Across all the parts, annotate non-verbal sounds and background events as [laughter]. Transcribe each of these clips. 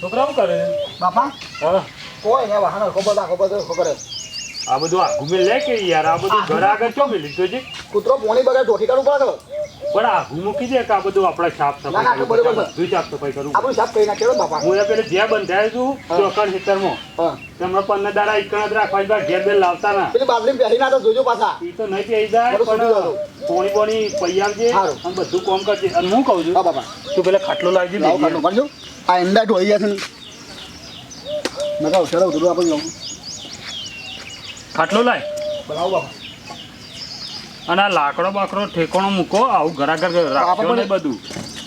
છોકરા શું કરે બાપા? હા. કોઈ ને વાહન ખબર ખબર તો ખબર. આ બધું આઘું મેં લે કે યાર આ બધું ઘર આગળ ચો મેં લીધું છે કૂતરો પોણી બગડે ઢોઠી કાઢવું પડે તો. આ હું મૂકી દે કે આ બધું આપણે સાફ સફાઈ બધું સાફ સફાઈ કરું આપણું સાફ કરી નાખેલો બાપા. હું પેલે જે બંધાય છું ચોકડ ખેતરમાં. તમને પંદર દાડા ઇકણ જ રાખવા બા ઘેર બેલ લાવતા ના. પેલી બાબરી પહેરી ના તો જોજો પાછા. ઈ તો નહીં પહેરી જાય પણ પોણી પોણી પૈ આવજે અને બધું કોમ કરજે. અને હું કહું છું હા બાપા. તું પેલા ખાટલો લાવજે લાવ ખાટલો કાઢો આ એંડા ઢોઈ ગયા છે ને. મેં કહું ચલો ઉતરું આપણે ખાટલો લાય. બરાબર બાપા. અને આ લાકડો બાકડો ઠેકાણો મૂકો આવું ઘરાઘર રાખો ને બધું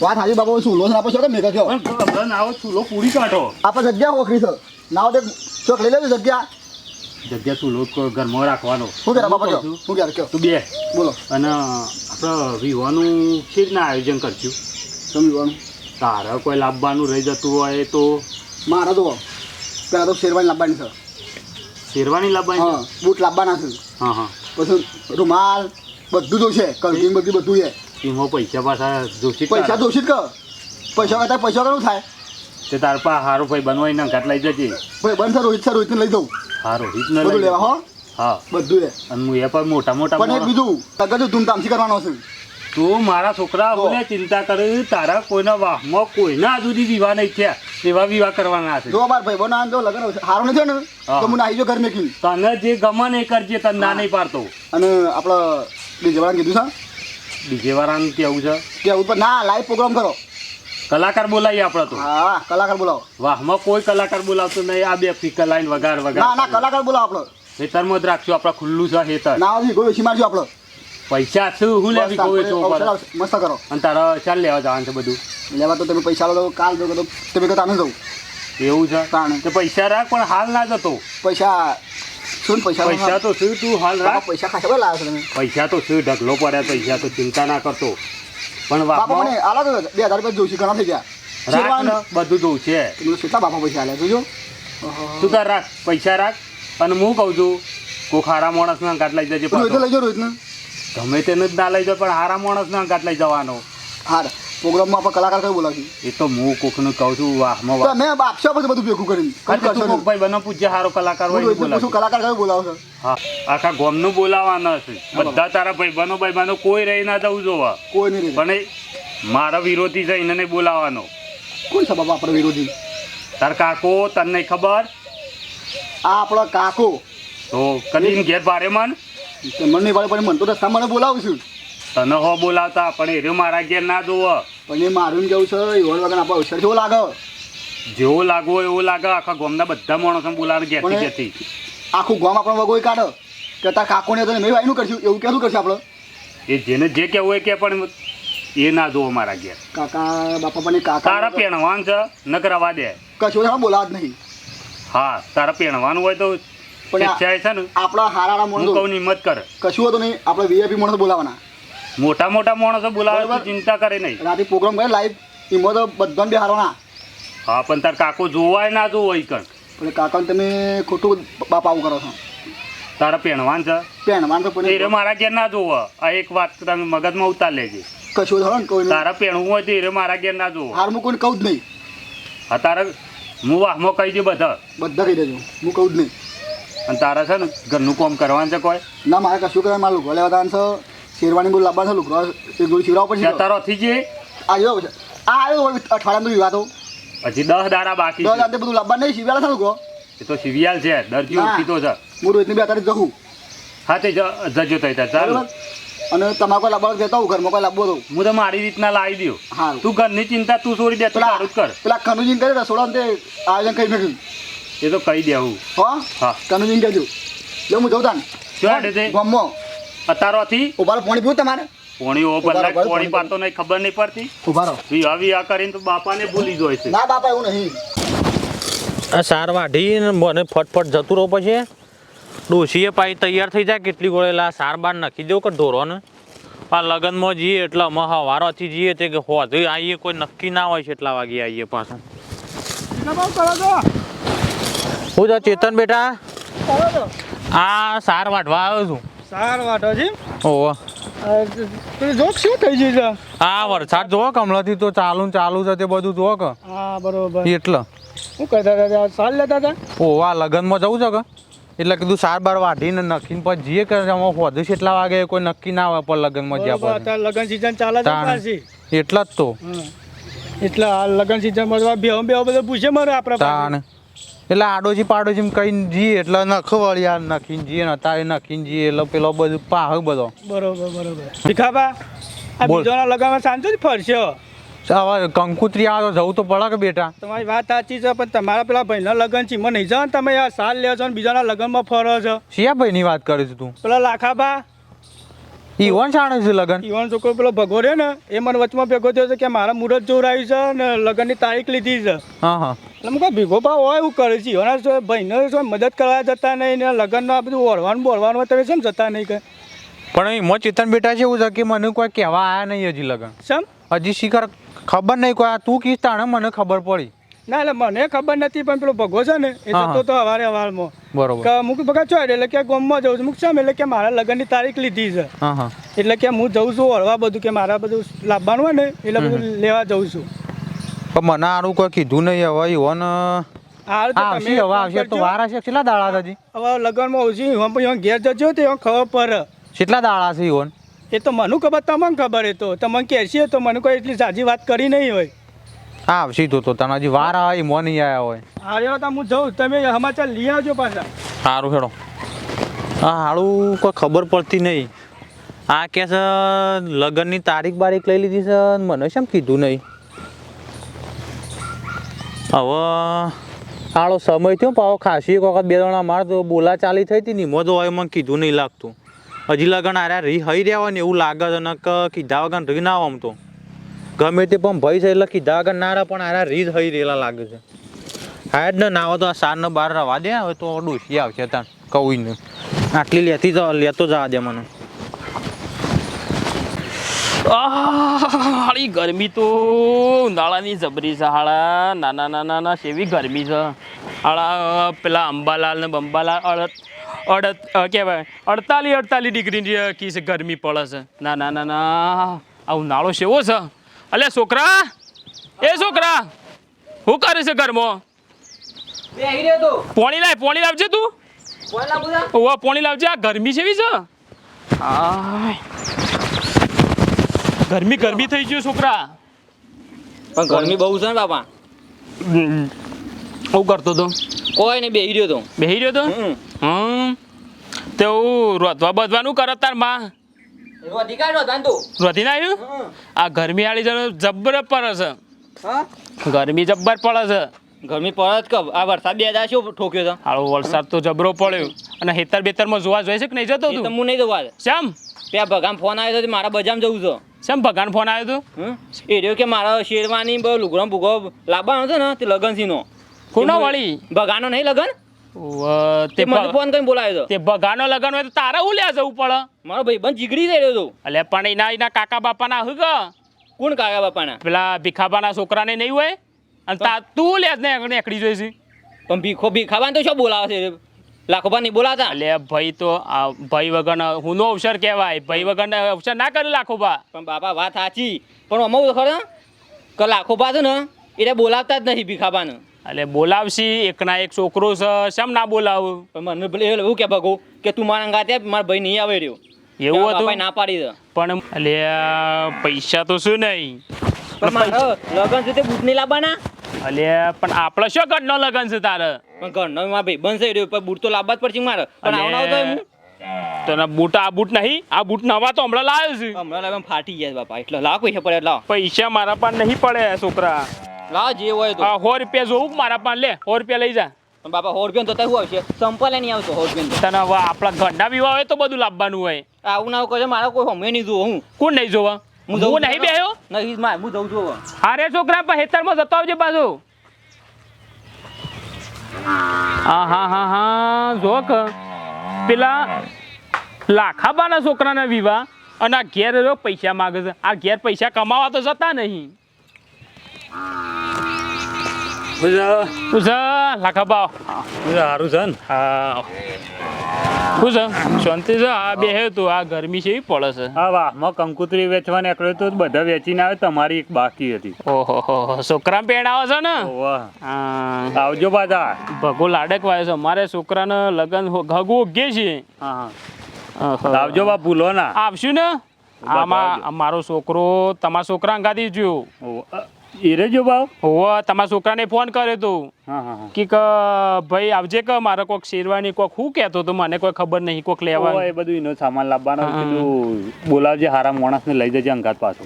વાત હાજી બાપા ચૂલો લોસ આપો છો કે મેં કહ્યું પણ આવો ચૂલો પૂરી કાઢો. આપણે જગ્યા ઓખરી છે. નાવ દે ચોક લઈ લેજો જગ્યા. જગ્યા ચૂલો ઘરમાં રાખવાનો? શું કરે બાપા કયો શું કરે કયો તું બે. બોલો. અને આપણે વિવાહનું કેવી રીતના આયોજન કરશું? સમજવાનું તારે કોઈ લાવવાનું રહી જતું હોય તો? મારા તો પેલા તો શેરવાની લાવવાની છે. શેરવાની લાવવાની બૂટ લાવવાના છે. હા હા. પછી રૂમાલ બધું જોશે. કલકીન બધું બધું છે. એમાં પૈસા પાછા જોશી પૈસા. જોશે કે પૈસા કરતા પૈસા કરવું થાય. તે તાર પા હારો ભાઈ બનવાય ના ઘાટ લઈ જજે. ભાઈ બનશે રોહિત સર રોહિતને લઈ દઉં. હા રોહિત ને લઈ લેવા હો? હા. બધું છે અને હું એ પણ મોટા મોટા પણ બીજું તગજ ધૂમધામથી કરવાનો છે તું મારા છોકરા બોલે ચિંતા કરે તારા કોઈના વાહમાં કોઈના સુધી વિવાહ નહીં થયા. એવા વિવાહ કરવાના છે. જો બાર ભાઈ બના જો લગન હારો નથી ને. તો હું નાહી જો ઘર મેકી તને જે ગમે ને એ કરજે તને ના નહીં પાડતો. અને આપણે ડીજે વાળાને કીધું છે? બીજે વાળાનું કેવું છે? કેવું પણ ના લાઈવ પ્રોગ્રામ કરો. કલાકાર બોલાવીએ આપણે તો. હા કલાકાર બોલાવો. વાહમાં કોઈ કલાકાર બોલાવતો નહીં આ બે ફીકા લાઈન વગાડ ના ના કલાકાર બોલાવો આપણે. ખેતરમાં જ રાખશું આપણે ખુલ્લું છે ખેતર. ના હજી કોઈ મારજો આપણે. પૈસા શું હું લેવી કોઈ આપણે મસ્ત કરો. અને તારા ચાલ લેવા જવાનું છે બધું. લેવા તો તમે પૈસા લો કાલ જો તો તમે કહો તમે જવું. એવું છે. કે પૈસા રાખ પણ હાલ ના જતો. પૈસા શું પૈસા પૈસા તો શું તું હાલ રાખ. પૈસા ખાસા બધા લાવ્યો તમે. પૈસા તો શું ઢગલો પડ્યા પૈસા તો ચિંતા ના કરતો. પણ બાપા મને આલા તો બે હજાર રૂપિયા જોઈશે ઘણા થઈ ગયા. બધું જોઉં છે કેટલા બાપા પૈસા આલ્યા જોજો. તું તાર રાખ? પૈસા રાખ. અને હું કહું છું કોઈ ખારા માણસના ના લઈ જજે રોહિત લઈ જાઓ રોહિતને. ગમે તેને જ ના લઈ જાઓ પણ હારા માણસના ગાટ લઈ જવાનો. હા પ્રોગ્રામમાં આપણે કલાકાર કઈ બોલાવી એ તો હું કોકનું કહું છું વાહમાં વાહ. મેં આપશો બધું બધું ભેગું કરીને. ભાઈ બનો પૂજ્ય હારો કલાકાર હોય રોહિતને કલાકાર કયો બોલાવો હા આખા ગોમનું બોલાવાના છે. બધા તારા ભાઈ બનો ભાઈ બનો કોઈ રહી ના જવું જોવા. કોઈ નહીં. પણ મારા વિરોધી છે એને બોલાવાનો કોણ છે બાબા આપણે વિરોધી? તાર કાકો તને ખબર? આ આપણો કાકો. તો કદી ઘેર ભારે મન? મન મને નહીં પડે પણ મન તો રસ્તા મને બોલાવું છું. તને હો બોલાવતા પણ એ રહ્યો મારા ઘેર ના જોવો પણ એ મારું કેવું છે? એવડ વગર આપણે અવસર જેવો લાગે જેવો લાગવો એવો લાગે આખા ગામના બધા માણસો બોલાવે ઘેરથી ઘેરથી. આખું ગામ આપણે વગોઈ કાઢો. કે તાર કાકોને તો મેં વાયનું કરશું એવું કેવું કરશે આપણે? એ જેને જે કહેવું હોય કે પણ એ ના જોવો મારા ઘેર. કાકા બાપા પણ કાકા તારા પહેણવાન છે ન કરાવવા દે. કશું એમાં બોલાવ નહીં. હા તારા પહેણવાનું હોય તો પણ છે ને આપણા હારાના મોડું કહું હિંમત કર. કશું હતું નહીં આપણે વીઆઈપી માણસો બોલાવાના. મોટા મોટા માણસો બોલાવે ચિંતા કરે નહીં. રાતે પ્રોગ્રામ કરે લાઈવ એમાં તો બધાને બેહારવાના હા પણ તાર કાકો જોવાય ના જોવો ઈ કણ. એટલે કાકાને તમે ખોટું બાપા આવું કરો છો. તારા પહેણવાન છે? પહેણવાન તો એ મારા ઘેર ના જોવો. આ એક વાત તમે મગજમાં ઉતાર લેજે. કશું ને કોઈ તારા પહેણવું હોય તો એ મારા ઘેર ના જોવો. હાર હું કોઈને કહું જ નહીં. હા તારે હું વાહમાં કહી દે બધા. બધા કહી દેજો. હું કહું જ નહીં. અને તારા છે ને ઘરનું કામ કરવાનું છે કોઈ? ના મારે કશું કરે માલું લુગડો વધારે છે. શેરવાની બધું લાંબા છે એક જોડી શીવડાવવા ત્યાં પડશે. તારો થી જે આ જો છે આ આવ્યો અઠવાડિયામાં વિવાહ તો. હજી દસ દાડા બાકી દસ છે. બધું લાંબા નહીં શિવ્યાળા છે લુગડો. એ તો સિવિયાલ છે. દરજી. ઓળખીતો છે હું રોહિતને બે તારીખ જહું. હા તે જજો તઈ ચાલ. અને તમારે લાવવા કહેતા હું ઘરમાં કોઈ લાંબો તો હું તો મારી રીતના લાવી દઉં. હા. તું ઘરની ચિંતા તું છોડી દે તું તારું જ કર. પેલા કનુજીને કરે રસોડા તે આયોજન કરી નાખ્યું એ તો કહી દેવું હા. હા? કનુજીન કહેજો જો હું જઉં તાન. ગમો. અતારોથી ઉભારો પાણી પીવું તમારે? પોણી ઓ રહો, પોણી પાતો નહીં ખબર નહીં પડતી. ઉભારો. વી આવી આ કરીને તો બાપાને ભૂલી જોય છે. ના બાપા એવું નહીં. આ સાર વાઢી ને મને ફટફટ જતું રહો પછી. ડોશીએ પાઈ તૈયાર થઈ જાય કેટલી ગોળેલા સાર બાર નાખી દેવું કે ઢોરો ને આ લગ્નમાં જઈએ એટલે અમે હવારોથી જઈએ તે કે હોત આવીએ કોઈ નક્કી ના હોય છે એટલા વાગે આવીએ પાછા. હું તો ચેતન બેટા. આ સાર વાઢવા આવ્યો છું. સાર વાટો છે ઓહો. તું જોક શું થઈ ગયું છે? આ વરસાદ જો કમળાથી તો ચાલુ ને ચાલુ છે તે બધું જો કે? હા બરોબર. એટલે. શું કહેતા હતા? સાર લેતા હતા? ઓ આ લગ્નમાં જવું છે કે? એટલે કીધું સાર બાર વાઢીને નખીને પછી જઈએ કે આમાં છે એટલા વાગે કોઈ નક્કી ના હોય પણ લગ્નમાં જ્યાં અત્યારે લગ્ન સિઝન ચાલે છે. પાછી પછી. એટલે જ તો. એટલે આ લગ્ન સિઝનમાં બે બે બધું પૂછે મારે આપણે તાણ. એટલે આડોશી પાડોશી કહીને જઈએ એટલે નખ વળી આ નખીને જઈએ ને અત્યારે નખીને જઈએ એટલે પેલો બધું પાહ બધો. બરોબર બરોબર. ભીખાબા આ. બીજોના લગ્નમાં શાંતિથી ફરશો? હવે કંકુત્રી આવે જવું તો પડે કે બેટા? તમારી વાત સાચી છે પણ તમારા પેલા ભાઈના લગ્ન છે મને નહીં જાઓ તમે આ સાલ લ્યો છો ને બીજાના લગ્નમાં ફરો છો. શિયા ભાઈની વાત કરીશ તું? પેલા લાખાબા ઈવન શાણે છે લગન? ઈવન છોકરો પેલો ભગો રહ્યો ને એ મને વચમાં ભેગો થયો છે કે મારા મુહૂર્ત જોરાયું છે ને લગ્નની તારીખ લીધી છે. હા હા. એટલે મુકા ભેગો ભાવ હોય એવું કરે છે. ઈવના શું ભાઈને શું મદદ કરવા જતા નહીં ને લગ્નનું આ બધું ઓળવાનું બોલવાનું હોય તમે શું જતા નહીં કે પણ એમાં ચેતન બેટા છે એવું છે કે મને કોઈ કહેવા આયા નહીં હજી લગન? સમ હજી શિખર ખબર નહીં કોઈ આ તું કીસ તાણે મને ખબર પડી. ના એટલે મને ખબર નથી પણ પેલો ભગો છે ને એ જતો તો હવારે હવારમાં. બરોબર. કે મુક ભગા છો એટલે કે ગામમાં જઉં છું. મુક છે એટલે કે મારા લગ્નની તારીખ લીધી છે. એટલે કે હું જઉં છું હળવા બધું કે મારા બધું લાવવાનું હોય ને એટલે બધું લેવા જઉં છું. પણ મને આરું કોઈ કીધું નહીં હવે હોન આવશે હવે આવશે તો વાર હશે કેટલા દાડા હજી? હવે લગનમાં ઓછી હું અહીં ઘેર જજો તો ખબર પર. કેટલા દાડા છે ઈવન એ તો મને ખબર તમને ખબર એ તો. તમને કહેશે તો મને કોઈ એટલી સાચી વાત કરી નહીં હોય. હા આવશે તો તો હજી વાર આવે મોં નહીં આવ્યા હોય. હા એવા તો હું જઉં. તમે સમાચાર લઈ આવજો પાછા. સારું હેડો. હા હાળું કોઈ ખબર પડતી નહીં. આ કે છે લગ્નની તારીખ બારીખ લઈ લીધી છે ને મને શેમ કીધું નહીં? હવે આળો સમય થયો પાવો ખાસી એક વખત બે જણા માર તો બોલા ચાલી થઈ હતી ને, એમાં તો હવે મને કીધું નહીં લાગતું. હજી લગન આર્યા રી હઈ રહ્યા હોય ને એવું લાગે છે ને કીધા વગર રી ના આમ તો. ગમે તે પણ ભય છે એટલે કીધા વગર ના રહે, પણ આર્યા રીત હઈ રહેલા લાગે છે. હા જ ને, ના હોય તો આ સાર ને બાર રવા દે, હવે તો ડોસી આવશે ત્યાં કહું ને આટલી લેતી તો લેતો જવા દે મને. હાળી ગરમી તો ઉનાળાની જબરી છે હાળા. નાના નાના ના સેવી ગરમી છે. હાળા પેલા અંબાલાલ ને બંબાલાલ અડત અડત કહેવાય અડતાલીસ અડતાલીસ ડિગ્રી કી છે ગરમી પડે છે. ના ના ના ના આ ઉનાળો સેવો છે? અલે છોકરા એ છોકરા શું કરે છે ઘરમાં? પોણી લાવ પોણી લાવજે તું. ઓવા પોણી લાવજે આ ગરમી છે છે? આય. ગરમી ગરમી થઈ ગયું છોકરા. પણ ગરમી બહુ છે ને બાપા. હું કરતો તો? કોઈ નહીં બેહી રહ્યો તો. બેહી રહ્યો તો? હમ. તે હું રોધવા બધવાનું કરત તારમાં. એવો અધિકાર તું રોધી ના આવ્યું? આ ગરમી વાળી જણ જબર પડે છે. ગરમી જબ્બર પડે છે. ગરમી પડે જ કબ આ વરસાદ બે હજાર શું ઠોક્યો છે હાલો વરસાદ તો જબરો પડ્યો. અને હેતર બેતરમાં જોવા જોઈએ છે કે નહીં જતો તું? હું નહીં જવા. શ્યામ? ત્યાં ભગામ ફોન આવ્યો તો મારા બજામ જવું છે. શ્યામ ભગવાન ફોન આવ્યો તો? હમ? એ રહ્યો કે મારા શેરવાની બહુ લુગડો ભૂગો લાવવાનો હતો ને તે લગનસિંહનો કોનો વળી? ભગાનો નહીં લગન? તે મને ફોન કરીને બોલાવ્યો હતો તે ભગાનો લગન હોય તો તારા હું લ્યા જવું પડે? મારો ભાઈબંધ જીગડી થઈ રહ્યો હતો એટલે પણ એના એના કાકા બાપાના હું કે કોણ કાકા બાપાના? પેલા ભીખાબાના છોકરાને નહીં હોય? અને તા તું લે ને એકડી જોઈશી. પણ ભીખો ભીખાબાને તો શું બોલાવે છે? લાખોબા નહીં બોલાતા? એટલે ભાઈ તો આ ભાઈ વગર હુંનો અવસર કહેવાય. ભાઈ વગર અવસર ના કરે લાખોભા. પણ બાપા વાત સાચી. પણ અમારું ખરો કે લાખોબા છે ને એટલે બોલાવતા જ નહીં ભીખાબાને એટલે બોલાવશી એકના એક છોકરો છે શેમ ના બોલાવું? પણ મને એવું કે ભગો કે તું મારા ગાતે મારા ભાઈ નહીં આવે રહ્યો. એવું હતું? ના પાડી દે. પણ એટલે પૈસા તો શું નહીં? લગન છે તે બૂટ નહીં લાવવાના એટલે પણ આપણે શું ઘરનો લગન છે તારે? પણ ઘરનો માં ભાઈ બનશે રહ્યો પણ બૂટ તો લાવવા જ પડશે મારે. પણ આવડાવ તો હું? તને બૂટ આ બૂટ નહીં આ બૂટ નવા તો હમણાં લાવ્યો છે. હમણાં લાવ્યો ફાટી ગયા બાપા. એટલે લાવ પૈસા પડે લાવ. પૈસા મારા પાસે નહીં પડે છોકરા. લાવ જે હોય તો. સો રૂપિયા જોવું મારા પાસે? લે સો રૂપિયા લઈ જા. પણ બાપા સો રૂપિયા તો શું આવશે. સંપલે નહીં આવતો સો રૂપિયા તને હવે આપણા ઘરના વિવાહ હોય તો બધું લાવવાનું હોય. આવું ના કહે મારા કોઈ હમે નહીં જોવું હું. કોણ નહીં જોવા? હું હું નહીં બેહ્યો? નહીં મારે હું જઉં છું અરે છોકરા પણ હેતરમાં જતો આવજે પાછો હા હા હા હા જોક. પેલા લાખાબાના છોકરાના વિવાહ અને આ ઘેર રહ્યો પૈસા માગે છે. આ ઘેર પૈસા કમાવા તો જતા નહીં. પૂજા લાખા સારું છે ને? હા. શું છે? શાંતિ છે? આ બે હે તું આ ગરમી છે પડે છે. હા વાહમાં કંકુતરી વેચવા નીકળ્યો તો બધા વેચીને આવે તમારી એક બાકી હતી. ઓહો છોકરા પેડાવો છે ને? આવજો પાછા. ભગો લાડકવાય છે. મારે છોકરાને લગન ઘગુ ઉગે છે. આવજો બા ભૂલો ના. આવશું ને? આમાં મારો છોકરો તમારા છોકરા ગાદી જોયો ઓ, રેજો ભાવ? હોવ તમારા છોકરાને ફોન કર્યો તો. કે ભાઈ આવજે કે મારે કોઈક શેરવાની કોઈક હું કહેતો તો મને કોઈ ખબર નહીં કોઈક લેવા એ બધું એનો સામાન લાવવાનો. કીધું બોલાવજે હારા માણસને લઈ જજે અંગાત પાછો.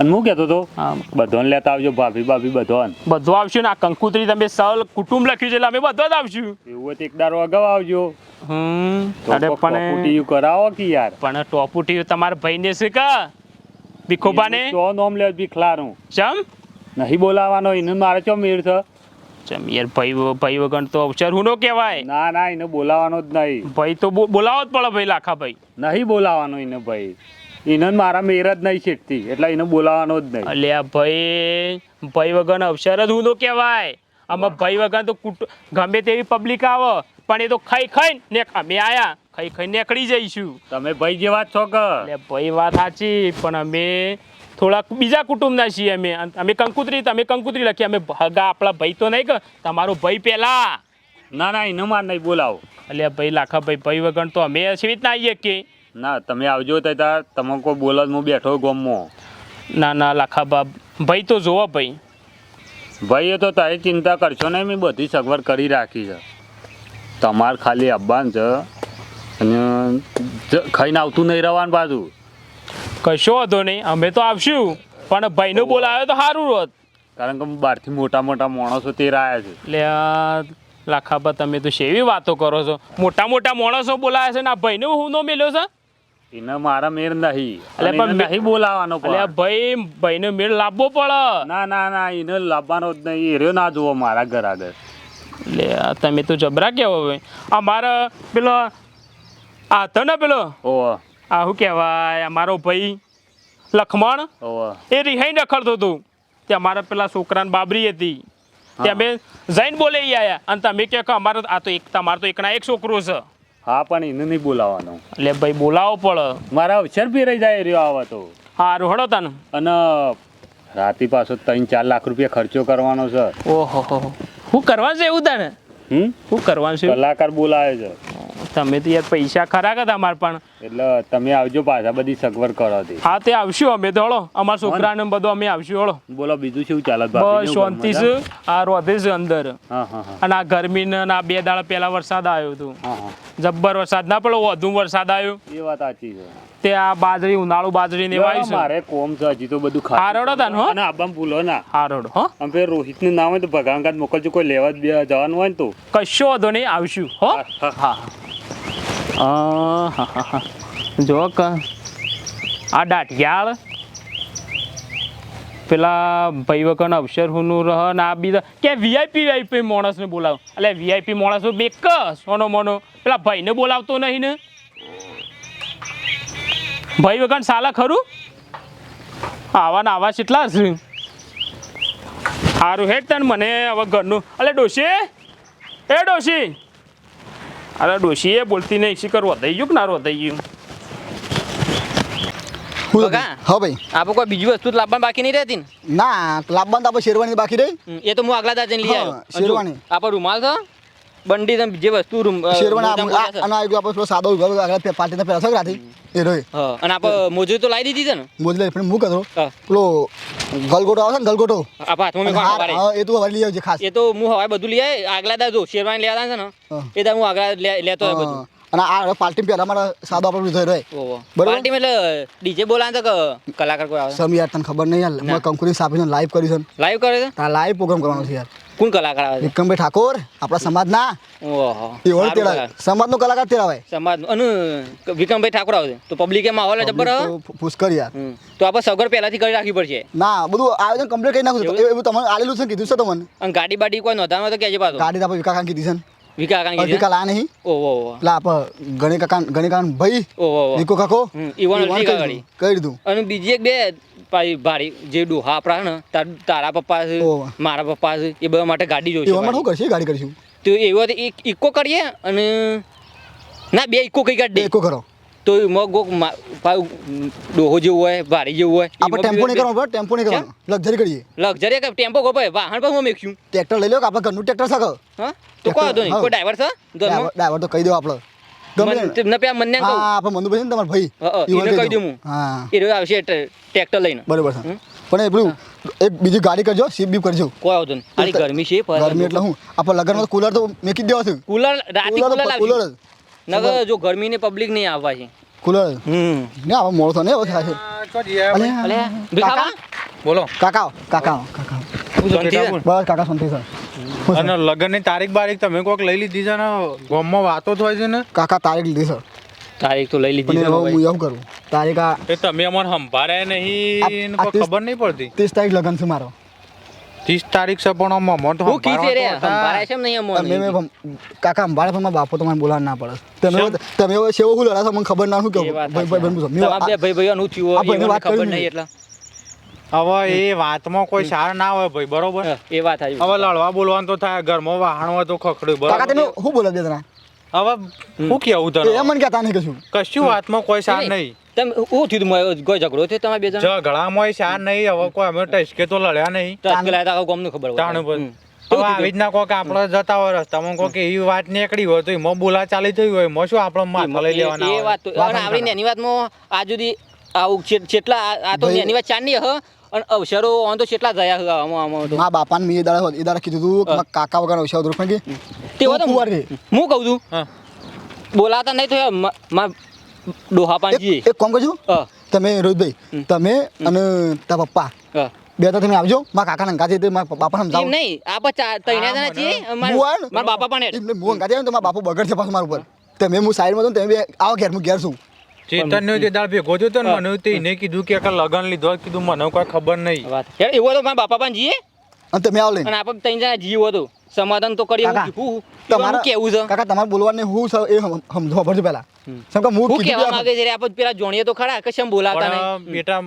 અને હું કહેતો તો હા. લેતા આવજો ભાભી ભાભી બધાને. બધો આવશું ને આ કંકુતરી તમે સલ કુટુંબ લખ્યું છે એટલે અમે બધો જ આવશું. એવું તો એક દારો અગાઉ આવજો. હમ તો અરે પણ કરાવો કે યાર? પણ ટોપુટી તમારા ભાઈને છે કે? ભીખોબાને ચો નોમ લે ભીખલારું. ચમ? નહીં બોલાવાનો એને મારે ચો મેળ છે? ચમિયર ભાઈ ભાઈ વગર તો અવસર હું કહેવાય. ના ના એને બોલાવાનો જ નહીં. ભાઈ તો બોલાવો જ પડે ભાઈ લાખા ભાઈ. નહીં બોલાવાનો એને ભાઈ. એને મારા મેર જ નહીં શીખતી એટલે એને બોલાવાનો જ નહીં. અલ્યા ભાઈ ભાઈ વગર અવસર જ હું નો કહેવાય. આમાં ભાઈ વગર તો કુટ ગમે તેવી પબ્લિક આવે પણ એ તો ખાઈ ખાઈ ને અમે આયા ખાઈ ખાઈ નીકળી જઈશું. તમે ભાઈ જેવા છો કે? ભાઈ વાત સાચી પણ અમે થોડાક બીજા કુટુંબના છીએ અમે. અમે કંકુતરી તમે કંકુતરી લખી અમે હગા આપણા ભાઈ તો નહીં કે તમારો ભાઈ પહેલા ના ના એને માર નહીં બોલાવો. એટલે ભાઈ લાખા ભાઈ ભાઈ વગર તો અમે એવી રીતના આવીએ કે? ના તમે આવજો તો તાર. તમે કોઈ બોલો હું બેઠો ગમો. ના ના લાખા બાપ. ભાઈ તો જોવો ભાઈ. ભાઈ એ તો તારી ચિંતા કરશો ને મેં બધી સગવડ કરી રાખી છે. તમારે ખાલી અબ્બાન છે. અને ખાઈને આવતું નહીં રહેવાનું પાછું. કશો વાંધો નહીં અમે તો આવશું. પણ ભાઈને બોલાવ્યો તો સારું રોત કારણ કે બહારથી મોટા મોટા માણસો તે રહ્યા છે. એટલે લાખાબા તમે તો શેવી વાતો કરો છો? મોટા મોટા માણસો બોલાવે છે ને આ ભાઈને હું નો મેલ્યો છે? એને મારા મેર નહીં. એટલે પણ નહીં બોલાવાનો એટલે. ભાઈ ભાઈને મેળ લાવવો પડે. ના ના ના એને લાવવાનો જ નહીં એર્યો ના જુઓ મારા ઘર આગળ. એટલે તમે તો જબરા કેવો ભાઈ. અમારા પેલો આ હતો ને પેલો? ઓવ આ શું કહેવાય? અમારો ભાઈ લખમણ. એ રિહાઈ રખડતો હતો. ત્યાં મારા પેલા છોકરાને બાબરી હતી. ત્યાં બે જઈને બોલે આયા. અને તમે કહો કે અમારો આ તો એક તમારો તો એકના એક છોકરો છે. હા પણ એને નહીં બોલાવાનો એટલે ભાઈ બોલાવો પડે મારા અવસર રહી જાય રહ્યો આવા તો. હા રોહડો તને. અને રાતી પાછો ત્રણ ચાર લાખ રૂપિયા ખર્ચો કરવાનો છે. ઓહો હો કરવાનું છે એવું તને? હમ? શું કરવાનું છે કલાકાર બોલાવે છે. તમે તો યાર પૈસા ખરા કે તમારે પણ. એટલે તમે આવજો પાછા બધી સગવડ કરો તે. હા તે આવશું અમે તો હળો. અમારા છોકરાને બધું અમે આવશું હળો. બોલો બીજું શું ચાલે? બસ શાંતિ છે આ રોધે છે અંદર. અને આ ગરમી ને આ બે દાડા પહેલા વરસાદ આવ્યો હતો. જબ્બર વરસાદ ના પેલો વધુ વરસાદ આવ્યો. એ વાત સાચી છે. તે આ બાજરી ઉનાળુ બાજરી ને વાય છે. મારે કોમ છે હજી તો બધું ખા હારોડો તા હો. અને આબામ ભૂલો ના. હારોડો હો. પેલું રોહિતનું નામ હોય તો ભગાંગાત મોકલજો કોઈ લેવા જવાનું હોય ને તો. કશો વધો નહીં આવશું હો હા, હા. જો આ દાંટિયાળ પેલા ભાઈ વગર અવસર હુનું રહ ને આ બીજા કે વીઆઈપી વીઆઈપી માણસને બોલાવ. એટલે વીઆઈપી માણસો બેક સોનો મોનો. પેલા ભાઈને બોલાવતો નહીં ને. ભાઈ વગર સાલા ખરું? આવા ને આવા કેટલા છે? સારું હેડ તને, મને હવે ઘરનું અલે, ડોશી? એ ડોશી? અરે ડોશી એ બોલતી નહીં શીખર વધાઈ ગયું કે ના વધાઈ ગયું. હા ભાઈ. આપણે કોઈ બીજી વસ્તુ તો બાકી નહીં રહેતી ને? ના લાવવાનું તો આપણે શેરવાની બાકી રહી. એ તો હું આગલા દાદા લઈ આવ્યો. શેરવાની. આપણે રૂમાલ છે બંડી તમે જે વસ્તુ રૂમ શેરવાની મોજા. આનો આપણે સાદો ઊભો આગળ પાટી પહેલા છે રાતી એ રહ્યો અને આપ મોજું તો લાવી દીધી છે ને? મોજલે પણ હું કરો? પેલો ગલગોટો આવે છે ને ગલગોટો? આપ હાથમાં મેં હા, એ તો હવે લઈ આવજે ખાસ. એ તો હું હવે બધું લઈ આવી આગલા દા જો શેરવાની લેવા છે ને એ તો હું આગલા લેતો હોય બધું. અને આ પાર્ટી પહેલા મારા સાદો આપણે લીધો રહ્યો બરોબર. પાર્ટી એટલે ડીજે બોલાવે તો કલાકાર કોઈ આવે. સમ યાર તને ખબર નહીં યાર ના. મેં કંકુરી સાપીને લાઈવ કર્યું છે લાઈવ કરે છે? તારા લાઈવ પ્રોગ્રામ કરવાનો છે યાર. કોણ કલાકાર આવે વિક્રમભાઈ ઠાકોર આપણા સમાજના. ઓહો. એ ઓળખ તેડા સમાજનો કલાકાર તેડા ભાઈ સમાજ અને વિક્રમભાઈ ઠાકોર આવશે તો પબ્લિક આવે? તો પુષ્કર યાર તો આપણે સગર પહેલાથી કરી રાખવી પડશે. ના બધું આયોજન કમ્પ્લીટ કરી નાખું. એવું? તમને આલેલું છે કીધું છે તમને? અને ગાડી બાડી કોઈ નોંધામાં તો કહેજે પાછો. ગાડી તો આપણે વિકા કાકા કીધી છે વિકા કાકા અડધી કાલ નહીં. ભાઈ કાકો ઈવોન. કરી અને બીજી એક બે પાછી ભારી જે ડોહા આપણા ને તારા પપ્પા છે મારા પપ્પા છે એ બધા માટે ગાડી જોઈશે એવામાં શું કરશે? ગાડી કરીશું. તો એવો તો એક ઇકો કરીએ અને ના બે ઇકો કઈ ગાડી ઇકો કરો. તો એમાં કોક ડોહો જેવું હોય ભારી જેવું હોય આપણે ટેમ્પો નહીં કરવાનો ટેમ્પો નહીં કરવાનો. લક્ઝરી કરીએ. લક્ઝરી કે ટેમ્પો કો ભાઈ વાહન પર હું મેક્યું. ટ્રેક્ટર લઈ લો કે આપણે ઘરનું ટ્રેક્ટર શકો હા? તો કોઈ વાંધો નહીં કોઈ ડ્રાઈવર છે? ડ્રાઈવર તો કહી દો આપણે. ગમે મન- તે. તેમને પેલા મને કહું. હા આપણે મંદુભાઈ છે ને ભાઈ. હા, હા, ઈ મને એને કહી કહી દઉં હું. હા. એ આવશે ટ્રેક્ટર લઈને. બરોબર છે. પણ એ પેલું એક બીજી ગાડી કરજો સીપ બીપ કરજો. કોઈ વાંધો નહીં. ગરમી છે ગરમી એટલે હું આપણે લગનમાં કુલર તો મેકી દેવા છે. કુલર રાતે કુલર કુલર નગર જો. ગરમી ને પબ્લિક નહીં આવવા છે. કુલર હમ. ને આવા મોડો થયો ને હવે થાય છે બોલો. કાકા કાકા કાકા શાંતિ બસ કાકા શાંતિ સર [laughs] અને લગ્નની તારીખ બારીખ તમે કોઈક લઈ લીધી છે ને? ગામમાં વાતો થાય છે ને? કાકા તારીખ લીધી સર તારીખ તો લઈ લીધી છે હું એવું કરું. તારીખ આ એ તમે અમને સંભાળ્યા નહીં કોઈ ખબર નહીં પડતી. ત્રીસ તારીખ લગન છે મારો. ત્રીસ તારીખ છે પણ તો હું કીધે રે તો છે નહીં અમોને. મેં મેં કાકા અંબાડે પણ બાપો તમારે બોલાવ ના પડે. તમે? તમે હવે સેવો હું લડા મને ખબર ના શું કે ભાઈ ભાઈ ભાઈ બે ભાઈ ભાઈઓ થયું મને ખબર કરી નહીં એટલે. હવે એ વાતમાં કોઈ સાર ના હોય ભાઈ બરોબર? એ વાત આવી. હવે લડવા બોલવાનું તો થાય ઘરમાં વાહણ હોય તો ખખડ્યું કાકા તમે શું બોલો બે જણા હવે હું કેવું એ તને મને કહેતા નહીં કશું. કશું વાતમાં કોઈ સાર નહીં. તમે હું થયું? કોઈ ઝઘડો થયો તમે બે જણ? ઝઘડામાં સાર નહીં હવે કોઈ અમે ટચકે તો લડ્યા નહીં. ટસકે તો આખું ખબર તાણું પર હવે આવી જ ના કોઈ આપણે જતા હોય રસ્તામાં કોઈ કે એવી વાત નીકળી હોય તો એમાં બોલા ચાલી થઈ હોય એમાં શું આપણે માથા લઈ લેવાના એ વાત આવડી નાની વાતમાં આ જુદી આવું છે- છેટલા આ- તો એની વાત ચાંદી હ. અને અવસરો ઓન તો છેટલા થયા હ આમાં આમાં તો. મારા બાપાને મેં દાડા એ દાડા કીધું હતું કે કાકા વગર અવસર ઉતરું પણ કે તેવો તો તું. હું કહું છું? હા. બોલાતા નહીં તો મા ડોહા પાંજી એક કોમ કરજો. તમે રોહિતભાઈ તમે અને તા પપ્પા બે તો તમે આવજો. મારા કાકા અંગાથી કાજે મારા બાપા એમ સમજાવો. નહીં. ચા- ત્રણેય જણા છીએ. હું મારા બાપા પણ એટલે હું અંગાથી તો મારા બાપુ બગડ છે પાછું મારા ઉપર. તમે હું સાઈડમાં ને તમે બે આવો ઘેર હું ઘેર છું. ચેતનનો તે દાળ ભેગો તો ને મને તે એને કીધું કે લગન લીધો કીધું મને કોઈ ખબર નહીં. હેડ, તો મારા બાપા પણ અને તમે આવો લઈને. અને આપણે ત્રણ જણા જીવો હતો સમાધાન તો કરી કાકા, હું હું કેવું છે? કાકા તમારે બોલવાનું હું એ પડશે પહેલા. કે હું હું માંગે છે આપણે પેલા જોણીએ તો ખરા કે શેમ બોલાતા નહીં? બેટા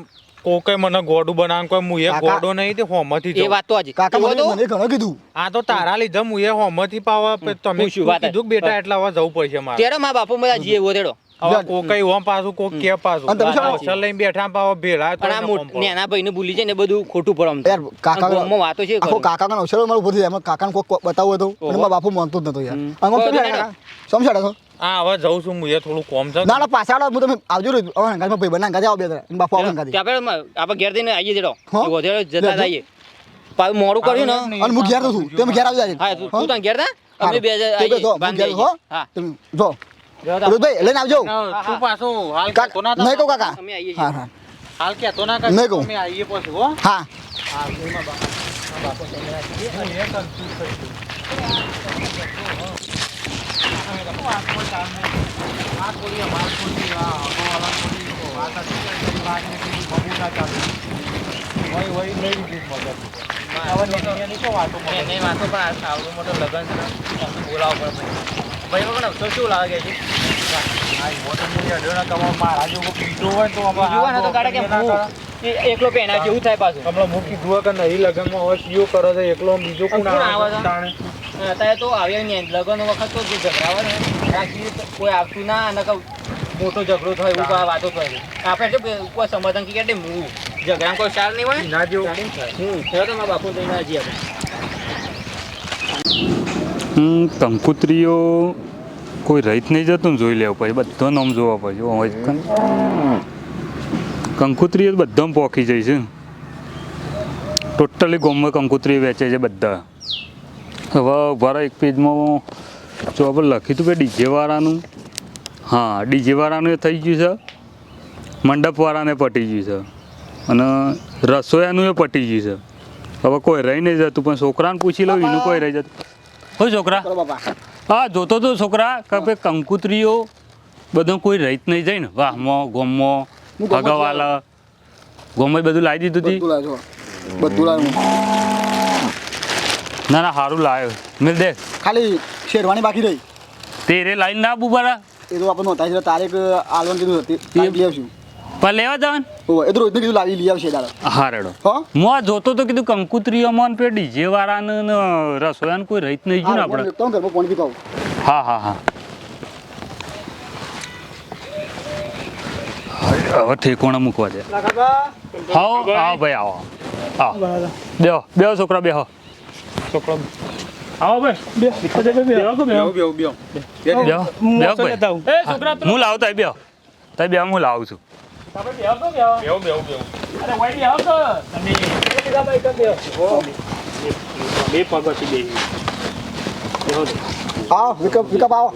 કોઈ મને ગોડું બનાવ કોઈ કાકા. ગોડો નહીં તે હોમથી એ વાત તો હજી કાકા મને મને ઘણું કીધું. આ તો તારા લીધે મુએ હોમથી પાવા તમે શું વાત કીધું બેટા એટલા જવું પડશે મારે. ત્યારે મારા બાપુ બધા જીએ એવો કોકઈ ઓમ પાછું કોક કે પાછું. શું- લઈને બેઠા પાવા ભેળા આ. નાના ભાઈને ભૂલી જાય ને બધું ખોટું પરમ યાર કાકા ગામમાં વાતો છે આખો કાકા કાનો મારું પૂરી એમાં કાકાને કોક બતાવું હતું અને મારા બાપુ માનતું જ નતો યાર. હમ. આમ કોઈ સમજાડે વાંધો કાકા? સમજાડે છો? હા હવે જઉં છું મુએ થોડું કોમ છે. ના ના પાછા હું તમે આવજો હવે અંગાજમાં ભાઈ બના અંગાજે આવો બે જણા. બાપુ આવો અંગાજે આપણે આપણે ઘેર જઈને આવીએ? જતા. જઈએ પાછું મોડું કર્યું ને? અને હું ઘેર તો છું. તમે ઘેર આવી જાય તું તું ત્યાં ઘેર તા અમે બે જણ તે બે આવીએ, જો, હું બાંધી ઘેર હો? આવીએ. હા. જો. તા. રોહિતભાઈ લઈને આવજો તું પાછું હાલ કાકા ના નહીં કહું. કાકા અમે આવીએ હા હા હાલ કહેતો ના નહીં કરતો કહું. અમે આવીએ પછી હો હા પણ આ આવડું મોટું લગન છે બોલાવો અમને બોલાવવું પડે પછી. ભાઈ વગર તો શું લાગે છે? એકલો પહેણા જેવું થાય પાછું. હમણાં મૂકી દુઆ કે નહીં લગનમાં હવે સીઓ કરો છે એકલો બીજો કોણ આવે? અત્યારે તો આવ્યા નહીં. લગન વખત તો જે ઝઘડાવે ને કોઈ આવતું ના અને મોટો ઝઘડો થાય એવું કોઈ વાતો થાય. આપણે શું કોઈ સમાધાન કે કે હું ઝઘડા કોઈ સાર નહીં હોય ના? જેવું. હું થયો. તો મારા બાપુ જઈને હજી આપણે. કંકુત્રીઓ કોઈ રહીત નહીં જતું ને જોઈ લેવું પછી, બધો નામ જોવા પછી કંકુત્રીઓ બધામાં પોકી જાય છે. ટોટલી ગોમમાં કંકુત્રી વેચે છે બધા. હવે મારા એક પેજમાં, જો આપણે લખ્યું હતું કે ડીજેવાળાનું. હા, ડીજેવાળાનું એ થઈ ગયું છે. મંડપવાળાને પટી ગયું છે. અને રસોયાનું એ પટી ગયું છે. હવે કોઈ રહી નહીં જતું, પણ છોકરાને પૂછી લઉં, એનું કોઈ રહી જતું. હો છોકરા. હા જોતો તો છોકરા કે ભાઈ કંકુત્રીઓ બધું કોઈ રહીત નહીં જાય ને વાહમાં ગોમમાં હું ગોમમાં બધું લાવી દીધું હતી બધું લાવ્યું. ના ના સારું લાવ્યો. મિલ દે. ખાલી શેરવાની બાકી રહી. તે રે લાઈન ના બુબારા એ તો આપણે નોંધાઈ છે તારીખ આલવાનું કીધું હતી. તારીખ લઈ આવશું. પણ લેવા જવાનું? ઓહો એ તો રોજને કીધું લાવી લઈ આવશે દાદા હા રેડો. હો? આ જોતો તો કીધું કંકુત્રીઓમાં પે ડીજે વાળાને ને રસોયાને કોઈ રહીત નહીં ગયું હા, આપણે. તો ઘરમાં પાણી પીતા આવું. હા હા. હા હવે ઠેકોણા મૂકવા છે. આવો આવો ભાઈ આવો. આવો. બેહો બેહો છોકરા બેહો. છોકરો. આવો ભાઈ. બે બે બે બેહો બેહો હું બેહો છોકરા તો હું લાવું બેહો. તાઈ બેહો હું લાવું છું. તમે બેહો તો બેહો. બેહો બેહો બેહો. અરે વાઈ બેહો તો. તમે બે પગથી બે બેહો. આવો વિકપ વિકપ આવો.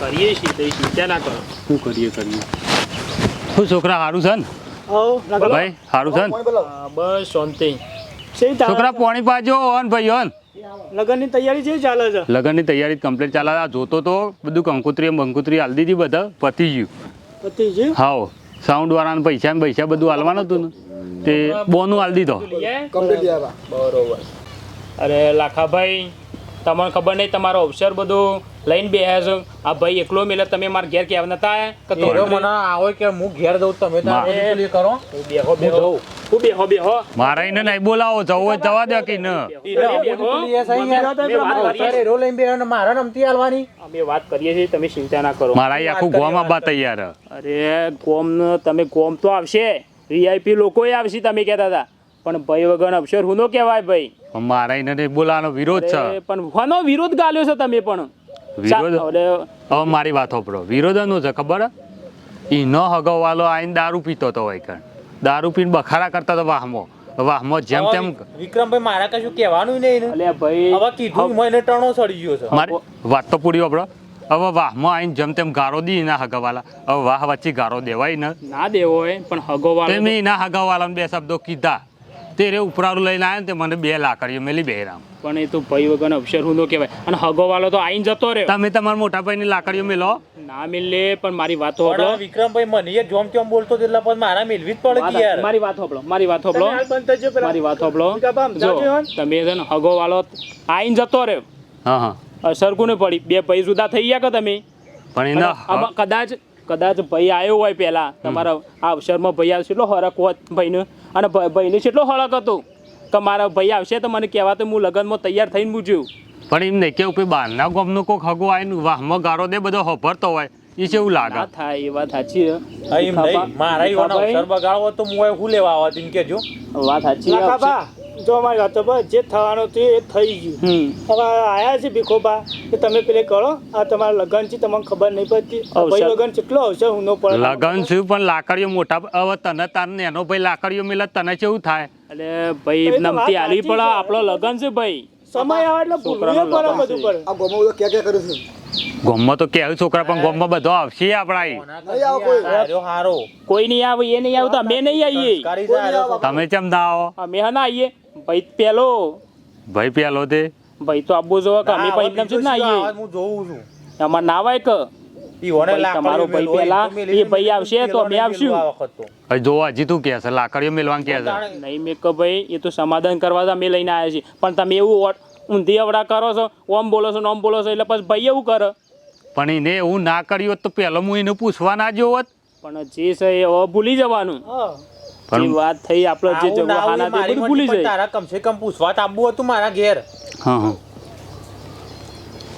કરીએ છીએ તો ચિંતા ના કરો. શું કરીએ કરીએ? શું છોકરા સારું છે ને? ભાઈ સારું છે ને? બસ શાંતિ. છોકરા પોણી પાજો ઓન ભાઈ ઓન લગનની તૈયારી છે ચાલે છે? લગનની તૈયારી કમ્પ્લીટ ચાલે જોતો તો બધું કંકુત્રી બંકુત્રી હાલ દીધી બધા પતી ગયું. પતિ હાવ સાઉન્ડ વાળાને પૈસા ને પૈસા બધું હાલવાનું હતું ને. તે બોનું હાલ દીધો. બરોબર. અરે લાખાભાઈ, તમને ખબર નહીં તમારો અવસર બધું લઈને બે છો. આ ભાઈ એકલો મેલે તમે મારા ઘેર કહેવા નતા કે તો મને આવો કે હું ઘેર જઉં તમે તો. કરો. બેહો બેહો. તું બેહો બેહો. મારા એને નહીં બોલાવો જવો જવા દે કે ન. મારા નમતી આલવાની અમે વાત કરીએ છીએ તમે ચિંતા ના કરો. મારા આખું ગોમ આબા તૈયાર. અરે કોમ તમે કોમ તો આવશે. વીઆઈપી લોકો આવશે તમે કહેતા હતા. પણ ભાઈ વગર અક્ષર હું નો કહેવાય ભાઈ. મારા એને બોલાનો બોલાવાનો વિરોધ છે. પણ હોનો વિરોધ ગાલ્યો છે તમે પણ. વિરોધ હવે મારી વાત સાંભળો વિરોધનું છે ખબર? હે? ઈનો હગવાલો આઈને દારૂ પીતો તો હોય કણ. દારૂ પીને બખારા કરતા તો વાહમો. વાહમો જેમ તેમ વિક્રમભાઈ મારા કશું કહેવાનું નહીં ને ભાઈ હવે કીધું મને ટણો સડી ગયો છે. મારી વાત તો પૂરી વાપરો હવે વાહમાં આઈને જેમ તેમ ગારો દી ના હગવાલા હવે વાહ વચ્ચે ગારો દેવાય ને. ના દેવો પણ હગવાલા મેં એના હગાવાલાને બે શબ્દો કીધા. તે રે ઉપરાળું લઈને આવ્યો ને તે મને બે લાકડીઓ મેલી બે રામ પણ એ તો ભાઈ વગર અક્ષર હું નો કહેવાય. અને હગો વાળો તો આઈને જતો રહ્યો. તમે તમારા મોટા ભાઈની લાકડીઓ મેલો? ના મિલે પણ મારી વાત પણ હોબળો વિક્રમભાઈ મને એ જોમ ચોમ બોલતો એટલે પછી મારા મેલવી જ પડે કે યાર. મારી વાત હોબળો મારી વાત હોબળો તમે હાલ બંધ થજો પેલા. મારી વાત હોબળો જો તમે છે ને હગો વાળો આઈને જતો રહ્યો. હા હા. સરખું ને પડી. બે ભાઈ જુદા થઈ ગયા કે તમે? પણ એના આમાં કદાચ કદાચ ભાઈ આવ્યો હોય પહેલા. તમારા આ અવસરમાં ભાઈ આવશે એટલો હરક હોત ભાઈને. અને ભ- ભાઈને કેટલો હળક હતો. કે મારા ભાઈ આવશે તો મને કહેવા તો હું લગ્નમાં તૈયાર થઈને મૂજ્યું પણ એમ નહીં કેવું કે બહારના ગામનો કોક હગો આવીને વાહમાં ગારો દે બધો હોભરતો હોય એ કેવું એવું લાગે. થાય એ વાત સાચી છે. એમ નહીં મારા તો હું લેવા આવત એમ કેજો. વાત સાચી છે. જો અમારી વાતો પર જે થવાનું હતું એ થઈ ગયું. હવે આયા છે ભીખોબા કે તમે પેલે કરો. આ તમારા લગન છે તમને ખબર નહીં પડતી. ભાઈ લગન કેટલો અવસર હું ન પડે. લગન છે પણ લાકડીઓ મોટા હવે તને તાર એનો ભાઈ લાકડીઓ મિલે તને કેવું થાય? એટલે ભાઈ તો નમતી આલી પડે. આપણો લગન છે ભાઈ. સમય આવે એટલે ભૂલવું પડે બધું. પડે. આ ગોમાં બધો ક્યાં ક્યાં કર્યું છે? ગોમમાં તો કેવું છોકરા પણ ગોમમાં બધો આવશે આપણા. નહીં આવો કોઈ. હારો હારો. કોઈ નહીં આવે એ નહીં આવતા. અમે નહીં આવીએ. આવો. તમે કેમ ના આવો? અમે હા ના આવીએ. ભાઈ પેલો? ભાઈ પેલો તે? ભાઈ તો આબો જોવા કે અમે પણ એકદમ જ ના આવીએ હું જોઉં છું. અમાર ના આવે કે? તમારો ભાઈ પેલા એ તો ભાઈ આવશે તો અમે આવશું. મેલવા આ વખત તો. હવે જો હજી તું કહે છે લાકડીઓ મેલવાનું કે છે. નહીં મેં કે ભાઈ એ તો સમાધાન કરવા તો અમે લઈને આવ્યા છીએ. પણ તમે એવું ઊંધી અવડા કરો છો ઓમ બોલો છો ને ઓમ બોલો છો એટલે પછી ભાઈ એવું કરે. પણ એને એવું ના કર્યું હોત તો પહેલો હું એને પૂછવા ના જો હોત. પણ જે છે એ ભૂલી જવાનું. પણ વાત થઈ આપણે જે જવાના તે બધું ભૂલી જાય. તારા કમસે કમ પૂછવા તો આવવું હતું મારા ઘેર. હા હા.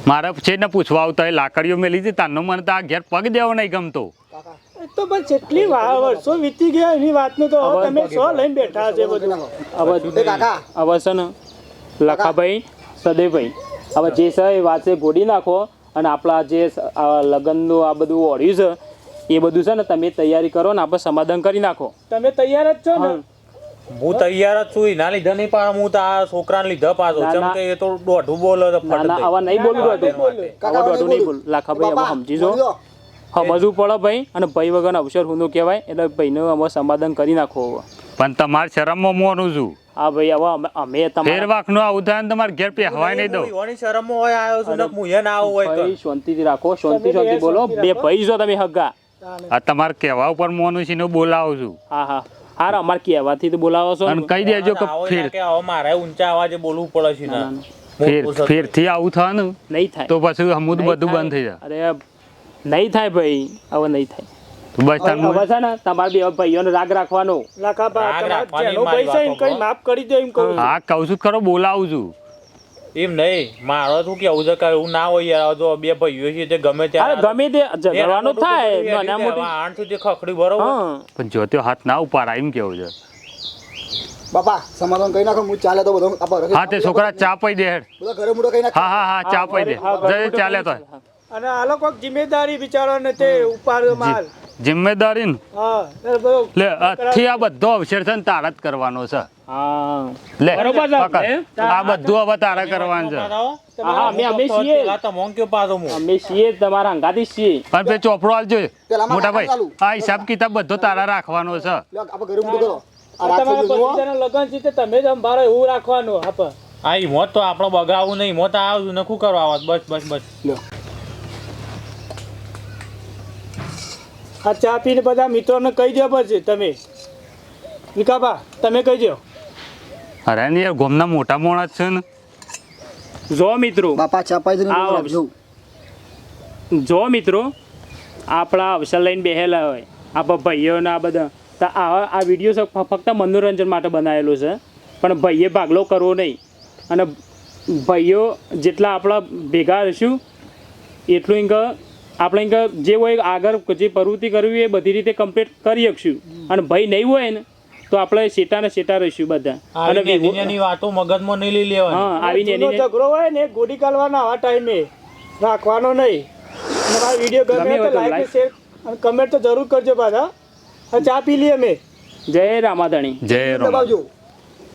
મારા છે ને પૂછવા આવતા એ લાકડીઓ મેલી હતી તાનો મને તો આ ઘેર પગ દેવો નહીં ગમતો. તો બસ જેટલી વર્ષો વીતી ગયા એની વાતને તો તમે સો લઈને બેઠા છે બધું. હવે કાકા. હવે છે ને લખાભાઈ સદેભાઈ હવે જે છે એ વાત છે ગોડી નાખો અને આપણા જે સ- આ લગ્નનું આ બધું ઓળ્યું છે એ બધું છે ને તમે તૈયારી કરો ને આપણે સમાધાન કરી નાખો. તમે તૈયાર જ છો ને? હું. તૈયાર જ છું એના લીધે નહીં પણ હું તો આ છોકરાને લીધે પાછો. ના, કે એ તો દોઢું બોલો તો ના ના આવા નહીં બોલવું હતું દઈ. કાકા હવે હવે દોઢું નહીં બોલ. લાખા ભાઈ હવે સમજી જો સમજવું પડે ભાઈ અને ભાઈ વગર અવસર હું કહેવાય એટલે ભાઈનું અમે સમાધાન કરી નાખો પણ તમારે શરમમાં મોનું છું. હા ભાઈ હવે અમે- તમારે નું આ ઉદાહરણ તમારે ઘેર પહેવાય નહીં દઉં. હું શરમ હોય આવ્યો છું ને હું એ ના હોય તો. શાંતિથી રાખો શાંતિ શાંતિ બોલો. બે ભાઈ છો તમે હગા. આ તમારે કહેવા ઉપર મોનું છે ને બોલાવું છું. હા હા. હાર અમારે કહેવાથી તો બોલાવો છો અને કહી દેજો કે ફેર. કે મારે ઊંચા અવાજે બોલવું પડે છે ને. ના, ફેરથી આવું થાય ને નહીં થાય. તો પછી હમુદ બધું બંધ થઈ જાય. અરે નહીં થાય ભાઈ. હવે નહીં થાય. બસ ને તમારે બે ભાઈઓનો રાગ રાખવાનો. રાગ રાખવાની જેનો મારી ભાઈ છે વાતો એમ કઈ પર. માફ કરી દે એમ કહું હા કહું છું જ ખરો બોલાવું છું. એમ નહીં. મારો શું કેવું છે કે એવું ના હોય યાર. જો બે ભાઈઓ છે તે ગમે અરે ત્યાં ગમે તે ઝઘડવાનું થાય. નાના મોટી આણ સુધી ખખડી બરોબર. પણ જો તે હાથ ના ઉપાડા એમ કેવું છે? બાપા સમાધાન કરી નાખો હું ચાલે તો બધો હા તે છોકરા ચા પી દે હેડ. બધા ઘરે મોટો કઈ નાખ. હા હા હા ચા પી દે. જય ચાલે તો. અને આ લોકો જિમ્મેદારી બિચારાને તે ઉપાડ્યો માલ. જિમ્મેદારી ને હા બધો લે આજથી આ બધો અવસર છે ને તારા જ કરવાનો છે. લે બરોબર પકડ. આ બધું હવે તારે કરવાનું છે. હા અમે અમે છીએ. તમે કયો પાછો હું અમે છીએ તમારા અંગાથી છીએ. પેલો ચોપડો આલજો મોટા ભાઈ આ હિસાબ કિતાબ બધો તારા રાખવાનો છે. આપણે ઘરે તમારા. લગ્ન છે તે તમે જ એવું રાખવાનું હા પણ. આ હિંમત તો આપણો બગાવું નહીં. હિંમત આવતું નખું કરવા આવત બસ બસ બસ. આ ચા પીને બધા મિત્રોને કહી દો પછી તમે. વિકાબા તમે કહી દો અરે ને યાર ગોમના મોટા મોણા છે ને. જો મિત્રો બાપા ચાપાઈ જઈને. રાખજો જો મિત્રો આપણા અવસર લઈને બેહેલા હોય આપણા ભાઈઓના આ બધા. તો આ આ વીડિયો ફક્ત મનોરંજન માટે બનાવેલો છે. પણ ભાઈએ ભાગલો કરવો નહીં. અને ભાઈઓ જેટલા આપણા ભેગા રહીશું એટલું ઇંક આપણે ઇંક જે હોય આગળ જે પ્રવૃત્તિ કરવી એ બધી રીતે કમ્પ્લીટ કરી શકશું. અને ભાઈ નહીં હોય ને તો આપણે શેટા ને શેટા રહીશું બધા. અને આવી વાતો મગજમાં નહીં લઈ લેવાની. હા આવીને ઝઘડો હોય ને ગોડી કાઢવાના આવા ટાઈમે રાખવાનો નહીં. અને મારો વીડિયો ગમે તો લાઈક શેર અને કમેન્ટ તો જરૂર કરજો પાછા. ચા પી લઈએ અમે. જય રામાધણી. જય રામ દબાવજો.